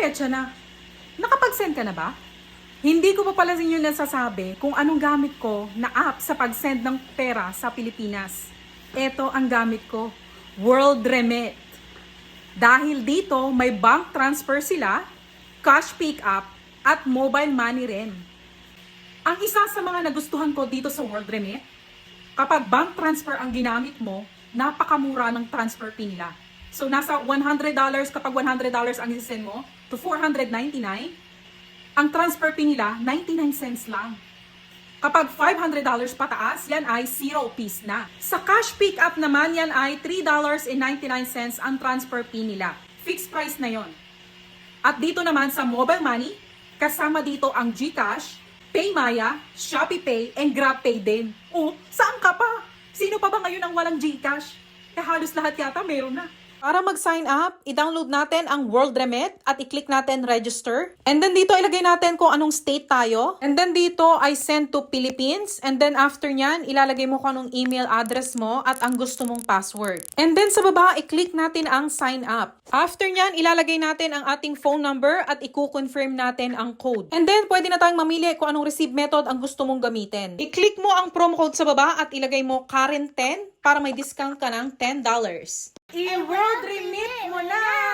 petsa na? Nakapag-send ka na ba? Hindi ko pa pala sa inyo nasasabi kung anong gamit ko na app sa pag-send ng pera sa Pilipinas. Ito ang gamit ko, World Remit. Dahil dito, may bank transfer sila, cash pick up, at mobile money rin. Ang isa sa mga nagustuhan ko dito sa World Remit, kapag bank transfer ang ginamit mo, napakamura ng transfer fee nila. So nasa $100 kapag $100 ang isisend mo to 499, ang transfer fee nila 99 cents lang. Kapag $500 pataas, yan ay 0 piece na. Sa cash pick up naman, yan ay $3.99 ang transfer fee nila. Fixed price na yon. At dito naman sa mobile money, kasama dito ang GCash, PayMaya, ShopeePay, and GrabPay din. Oh, saan ka pa? Sino pa ba ngayon ang walang GCash? Eh halos lahat yata meron na. Para mag-sign up, i-download natin ang World Remit at i-click natin register. And then dito ilagay natin kung anong state tayo. And then dito ay send to Philippines. And then after nyan, ilalagay mo kung anong email address mo at ang gusto mong password. And then sa baba, i-click natin ang sign up. After nyan, ilalagay natin ang ating phone number at i-confirm natin ang code. And then pwede na tayong mamili kung anong receive method ang gusto mong gamitin. I-click mo ang promo code sa baba at ilagay mo current 10 para may discount ka ng $10. I-world remit mo na!